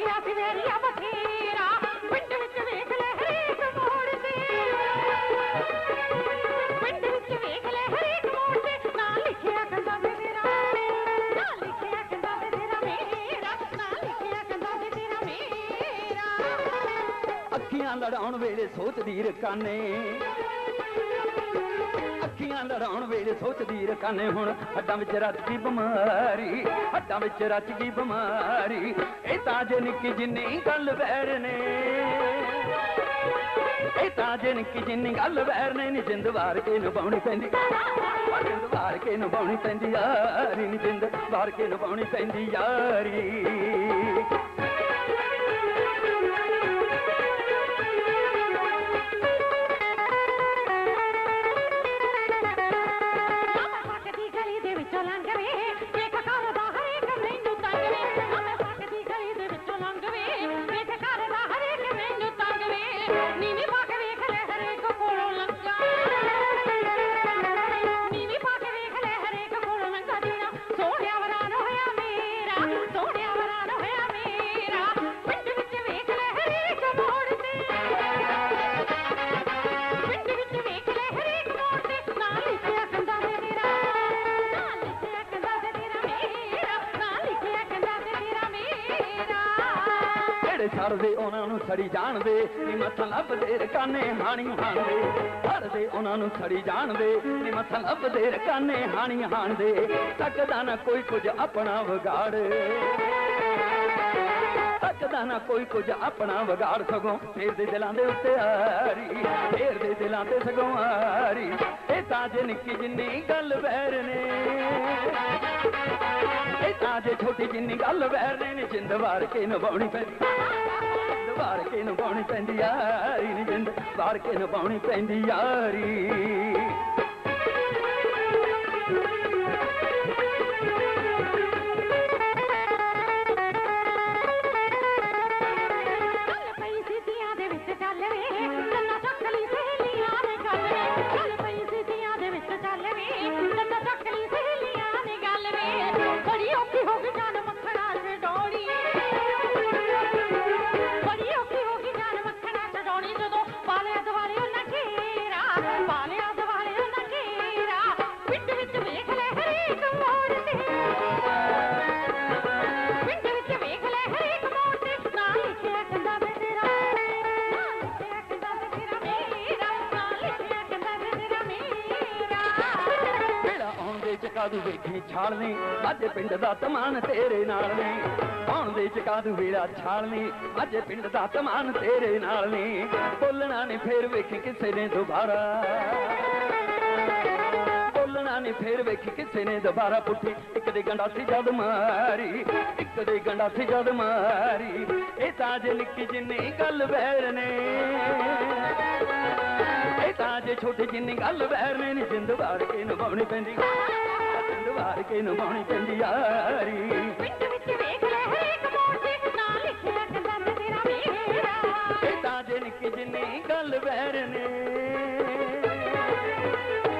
ਲਿਖਿਆ ਸੀ ਵੇਰੀਆ ਬਥੇਰਾ, ਪਿੰਡ ਵਿੱਚ ਵੇਖ ਲੈ ਹਰੇਕ ਮੋੜ ਤੇ। ਪਿੰਡ ਵਿੱਚ ਵੇਖ ਲੈ ਹਰੇਕ ਮੋੜ ਤੇ। ਨਾਂ ਲਿਖਿਆ ਕੰਦਾ ਤੇ ਤੇਰਾ ਨਾਂ ਲਿਖਿਆ ਕੰਦਾ ਤੇ ਤੇਰਾ ਮੇਰਾ ਨਾਂ ਲਿਖਿਆ ਕੰਦਾ ਤੇ ਤੇਰਾ ਮੇਰਾ ਅੱਖੀਆਂ ਲੜਾਉਣ ਵੇਲੇ ਸੋਚਦੀ ਰਕਾਨੇ। ਅੱਖੀਆਂ ਲੜਾਉਣ ਵੇਲੇ ਸੋਚਦੀ ਰਕਾਨੇ ਹੁਣ। ਹੱਡਾਂ ਵਿੱਚ ਰਚ ਗਈ ਬਿਮਾਰੀ, ਹੱਡਾਂ ਵਿੱਚ ਰਚ ਗਈ ਬਿਮਾਰੀ। ਇਹ ਤਾਂ ਜੇ ਨਿੱਕੀ ਜਿੰਨੀ ਗੱਲ ਵੈਰ ਨੇ। ਇਹ ਤਾਂ ਜੇ ਨਿੱਕੀ ਜਿੰਨੀ ਗੱਲ ਵੈਰ ਨੇ, ਨੀ ਜਿੰਦ ਵਾਰ ਕੇ ਨਿਭਾਉਣੀ ਪੈਂਦੀ। ਜਿੰਦ ਵਾਰ ਕੇ ਨਿਭਾਉਣੀ ਪੈਂਦੀ ਯਾਰੀ, ਨੀ ਜਿੰਦ ਵਾਰ ਕੇ ਨਿਭਾਉਣੀ ਪੈਂਦੀ ਯਾਰੀ। ਜਿਹੜੇ ਛੱਡਦੇ, ਉਹਨਾਂ ਨੂੰ ਛੜੀ ਜਾਣਦੇ। ਨੀ ਮੱਥਾ ਲੱਭਦੇ ਰਕਾਨੇ ਹਾਣੀ ਹਾਣਦੇ। ਛੱਡਦੇ, ਉਹਨਾਂ ਨੂੰ ਛੜੀ ਜਾਣਦੇ। ਨੀ ਮੱਥਾ ਲੱਭਦੇ ਰਕਾਨੇ ਹਾਣੀ ਹਾਣਦੇ। ਤੱਕਦਾ ਨਾ ਕੋਈ ਕੁਝ ਆਪਣਾ ਵਿਗਾੜ। ਤੱਕਦਾ ਨਾ ਕੋਈ ਕੁਝ ਆਪਣਾ ਵਿਗਾੜ। ਸਗੋਂ ਫੇਰ ਦੇ ਦਿਲਾਂ ਦੇ ਉੱਤੇ ਆਰੀ। ਫੇਰ ਦੇ ਦਿਲਾਂ ਤੇ ਸਗੋਂ ਆਰੀ। ਇਹ ਤਾਂ ਜੇ ਨਿੱਕੀ ਜਿੰਨੀ ਗੱਲ ਵੈਰ ਨੇ। ਤਾਂ ਜੇ ਛੋਟੀ ਜਿੰਨੀ ਗੱਲ ਵੈਰ ਨੇ ਜਿੰਦ ਵਾਰ ਕੇ ਨਵਾਉਣੀ ਪੈਂਦੀ। ਵਾਰ ਕੇ ਨਵਾਉਣੀ ਪੈਂਦੀ, ਯਾਰੀ ਨੀ ਜਿੰਦ ਵਾਰ ਕੇ ਨਵਾਉਣੀ ਪੈਂਦੀ, ਯਾਰੀ। ਵੇਲਾ ਆਉਣ ਦੇ ਚਕਾਦੂ ਵੇਖੀ ਛਾਲਨੀ ਪਿੰਡ ਦਾ ਤਮਾਨ ਤੇਰੇ ਨਾਲ ਨੇ। ਆਉਣ ਦੇ ਚਕਾਦੂ ਵੇਲਾ ਛਾਲਨੀ ਅੱਜ ਪਿੰਡ ਦਾ ਤਮਾਨ ਤੇਰੇ ਨਾਲ ਨੇ। ਬੋਲਣਾ ਨੇ ਫੇਰ ਵੇਖੀ ਕਿਸੇ ਨੇ ਦੁਬਾਰਾ। ਬੋਲਣਾ ਨੇ ਫੇਰ ਵੇਖੀ ਕਿਸੇ ਨੇ ਦੁਬਾਰਾ। ਪੁੱਠੀ ਇੱਕ ਦੇ ਗੰਡਾਸੀ ਜਦ ਮਾਰੀ, ਇੱਕ ਦੇ ਗੰਡਾ ਸੀ ਜਦ ਮਾਰੀ। ਇਹ ਤਾਂ ਜੇ ਨਿੱਕੀ ਜਿੰਨੀ ਗੱਲ ਵੈਰ ਨੇ। ਤਾਂ ਜੇ ਛੋਟੀ ਜਿੰਨੀ ਗੱਲ ਵੈਰ ਨੇ ਨੀ ਜਿੰਦ ਵਾਰ ਕੇ ਨਿਭਾਉਣੀ ਪੈਂਦੀ। ਜਿੰਦ ਵਾਰ ਕੇ ਨਿਭਾਉਣੀ ਪੈਂਦੀ ਯਾਰੀ ਪਿੰਡ ਵਿੱਚ ਵੇਖ ਲੈ ਹਰੇਕ ਮੋੜ ਤੇ ਨਾਂ ਲਿਖਿਆ ਕੰਦਾ ਤੇ ਤੇਰਾ ਮੇਰਾ ਇਹ ਤਾਂ ਜੇ ਨਿੱਕੀ ਜਿੰਨੀ ਗੱਲ ਵੈਰ ਨੇ